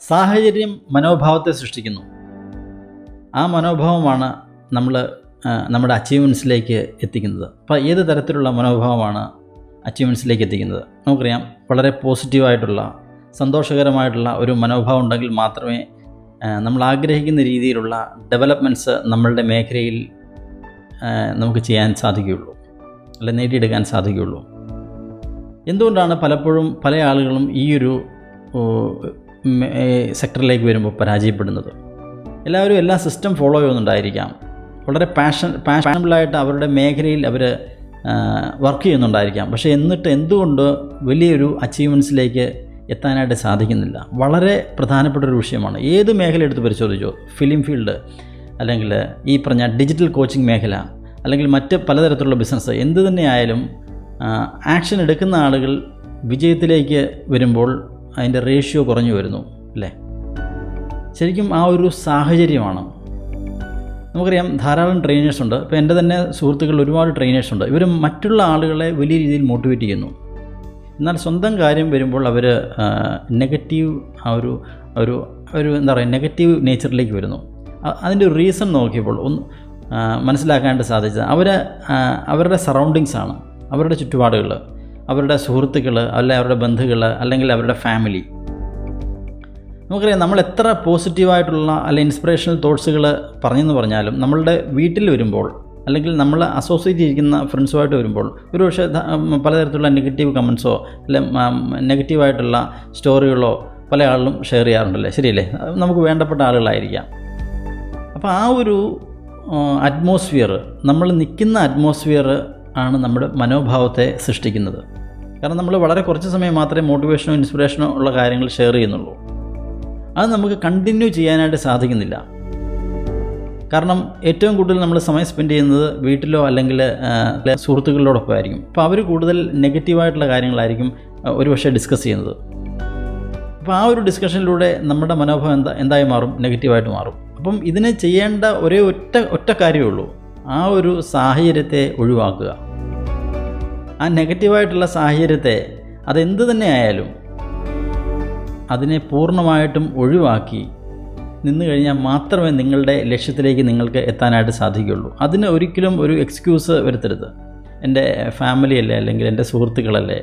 സാഹചര്യം മനോഭാവത്തെ സൃഷ്ടിക്കുന്നു. ആ മനോഭാവമാണ് നമ്മൾ നമ്മുടെ അച്ചീവ്മെന്റ്സിലേക്ക് എത്തിക്കുന്നത്. അപ്പോൾ ഏത് തരത്തിലുള്ള മനോഭാവമാണ് അച്ചീവ്മെന്റ്സിലേക്ക് എത്തിക്കുന്നത്? നമുക്കറിയാം വളരെ പോസിറ്റീവായിട്ടുള്ള സന്തോഷകരമായിട്ടുള്ള ഒരു മനോഭാവം ഉണ്ടെങ്കിൽ മാത്രമേ നമ്മൾ ആഗ്രഹിക്കുന്ന രീതിയിലുള്ള ഡെവലപ്മെന്റ്സ് നമ്മളുടെ മേഖലയിൽ നമുക്ക് ചെയ്യാൻ സാധിക്കുകയുള്ളൂ. അല്ലെ നേടിയെടുക്കാൻ സാധിക്കുകയുള്ളൂ. എന്തുകൊണ്ടാണ് പലപ്പോഴും പല ആളുകളും ഈ ഒരു സെക്ടറിലേക്ക് വരുമ്പോൾ പരാജയപ്പെടുന്നത്. എല്ലാവരും എല്ലാ സിസ്റ്റം ഫോളോ ചെയ്യുന്നുണ്ടായിരിക്കാം. വളരെ പാഷൻ പാഷനബിളായിട്ട് അവരുടെ മേഖലയിൽ അവർ വർക്ക് ചെയ്യുന്നുണ്ടായിരിക്കാം. പക്ഷേ എന്നിട്ട് എന്തുകൊണ്ട് വലിയൊരു അച്ചീവ്മെന്റ്സിലേക്ക് എത്താനായിട്ട് സാധിക്കുന്നില്ല? വളരെ പ്രധാനപ്പെട്ട ഒരു വിഷയമാണ്. ഏത് മേഖല എടുത്ത് പരിശോധിച്ചോ ഫിലിം ഫീൽഡ് അല്ലെങ്കിൽ ഈ പറഞ്ഞ ഡിജിറ്റൽ കോച്ചിങ് മേഖല അല്ലെങ്കിൽ മറ്റ് പലതരത്തിലുള്ള ബിസിനസ് എന്ത് തന്നെയായാലും ആക്ഷൻ എടുക്കുന്ന ആളുകൾ വിജയത്തിലേക്ക് വരുമ്പോൾ അതിന്റെ റേഷ്യോ കുറഞ്ഞു വരുന്നു അല്ലേ? ശരിക്കും ആ ഒരു സാഹചര്യമാണ്. നമുക്കറിയാം ധാരാളം ട്രെയിനേഴ്സ് ഉണ്ട്. ഇപ്പോൾ എന്റെ തന്നെ സുഹൃത്തുക്കളിൽ ഒരുപാട് ട്രെയിനേഴ്സ് ഉണ്ട്. ഇവർ മറ്റുള്ള ആളുകളെ വലിയ രീതിയിൽ മോട്ടിവേറ്റ് ചെയ്യുന്നു. എന്നാൽ സ്വന്തം കാര്യം വരുമ്പോൾ അവർ നെഗറ്റീവ് ആ ഒരു ഒരു ഒരു എന്താ പറയുക നെഗറ്റീവ് നേച്ചറിലേക്ക് വരുന്നു. അതിന്റെ ഒരു റീസൺ നോക്കിയപ്പോൾ ഒന്ന് മനസ്സിലാക്കാനായിട്ട് സാധിച്ചത് അവർ അവരുടെ സറൗണ്ടിങ്സാണ് അവരുടെ ചുറ്റുപാടുകൾ അവരുടെ സുഹൃത്തുക്കൾ അല്ലെ അവരുടെ ബന്ധുക്കൾ അല്ലെങ്കിൽ അവരുടെ ഫാമിലി നമുക്കറിയാം നമ്മൾ എത്ര പോസിറ്റീവായിട്ടുള്ള അല്ലെ ഇൻസ്പിറേഷണൽ തോട്ട്സുകൾ പറഞ്ഞെന്ന് പറഞ്ഞാലും നമ്മളുടെ വീട്ടിൽ വരുമ്പോൾ അല്ലെങ്കിൽ നമ്മൾ അസോസിയേറ്റ് ചെയ്തിരിക്കുന്ന ഫ്രണ്ട്സുമായിട്ട് വരുമ്പോൾ ഒരു പക്ഷേ പലതരത്തിലുള്ള നെഗറ്റീവ് കമൻസോ അല്ലെ നെഗറ്റീവായിട്ടുള്ള സ്റ്റോറികളോ പല ആളുകളും ഷെയർ ചെയ്യാറുണ്ടല്ലേ? ശരിയല്ലേ? നമുക്ക് വേണ്ടപ്പെട്ട ആളുകളായിരിക്കാം. അപ്പോൾ ആ ഒരു അറ്റ്മോസ്ഫിയർ നമ്മൾ നിൽക്കുന്ന അറ്റ്മോസ്ഫിയർ ആണ് നമ്മുടെ മനോഭാവത്തെ സൃഷ്ടിക്കുന്നത്. കാരണം നമ്മൾ വളരെ കുറച്ച് സമയം മാത്രമേ മോട്ടിവേഷനോ ഇൻസ്പിറേഷനോ ഉള്ള കാര്യങ്ങൾ ഷെയർ ചെയ്യുന്നുള്ളൂ. അത് നമുക്ക് കണ്ടിന്യൂ ചെയ്യാനായിട്ട് സാധിക്കുന്നില്ല. കാരണം ഏറ്റവും കൂടുതൽ നമ്മൾ സമയം സ്പെൻഡ് ചെയ്യുന്നത് വീട്ടിലോ അല്ലെങ്കിൽ സുഹൃത്തുക്കളിലോടൊപ്പം ആയിരിക്കും. അപ്പോൾ അവർ കൂടുതൽ നെഗറ്റീവായിട്ടുള്ള കാര്യങ്ങളായിരിക്കും ഒരുപക്ഷെ ഡിസ്കസ് ചെയ്യുന്നത്. അപ്പോൾ ആ ഒരു ഡിസ്കഷനിലൂടെ നമ്മുടെ മനോഭാവം എന്താ എന്തായി മാറും? നെഗറ്റീവായിട്ട് മാറും. അപ്പം ഇതിനെ ചെയ്യേണ്ട ഒരേ ഒറ്റ ഒറ്റ കാര്യമേ ഉള്ളൂ. ആ ഒരു സാഹചര്യത്തെ ഒഴിവാക്കുക. ആ നെഗറ്റീവായിട്ടുള്ള സാഹചര്യത്തെ അതെന്ത് തന്നെ ആയാലും അതിനെ പൂർണമായിട്ടും ഒഴിവാക്കി നിന്ന് കഴിഞ്ഞാൽ മാത്രമേ നിങ്ങളുടെ ലക്ഷ്യത്തിലേക്ക് നിങ്ങൾക്ക് എത്താനായിട്ട് സാധിക്കുകയുള്ളൂ. അതിന് ഒരിക്കലും ഒരു എക്സ്ക്യൂസ് വരുത്തരുത്. എന്റെ ഫാമിലി അല്ലേ അല്ലെങ്കിൽ എന്റെ സുഹൃത്തുക്കളല്ലേ?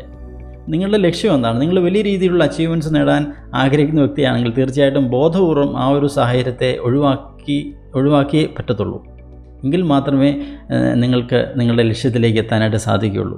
നിങ്ങളുടെ ലക്ഷ്യം എന്താണ്? നിങ്ങൾ വലിയ രീതിയിലുള്ള അച്ചീവ്മെന്റ്സ് നേടാൻ ആഗ്രഹിക്കുന്ന വ്യക്തിയാണെങ്കിൽ തീർച്ചയായിട്ടും ബോധപൂർവം ആ ഒരു സാഹചര്യത്തെ ഒഴിവാക്കി ഒഴിവാക്കിയേ പറ്റത്തുള്ളൂ. എങ്കിൽ മാത്രമേ നിങ്ങൾക്ക് നിങ്ങളുടെ ലക്ഷ്യത്തിലേക്ക് എത്താനായിട്ട് സാധിക്കുകയുള്ളൂ.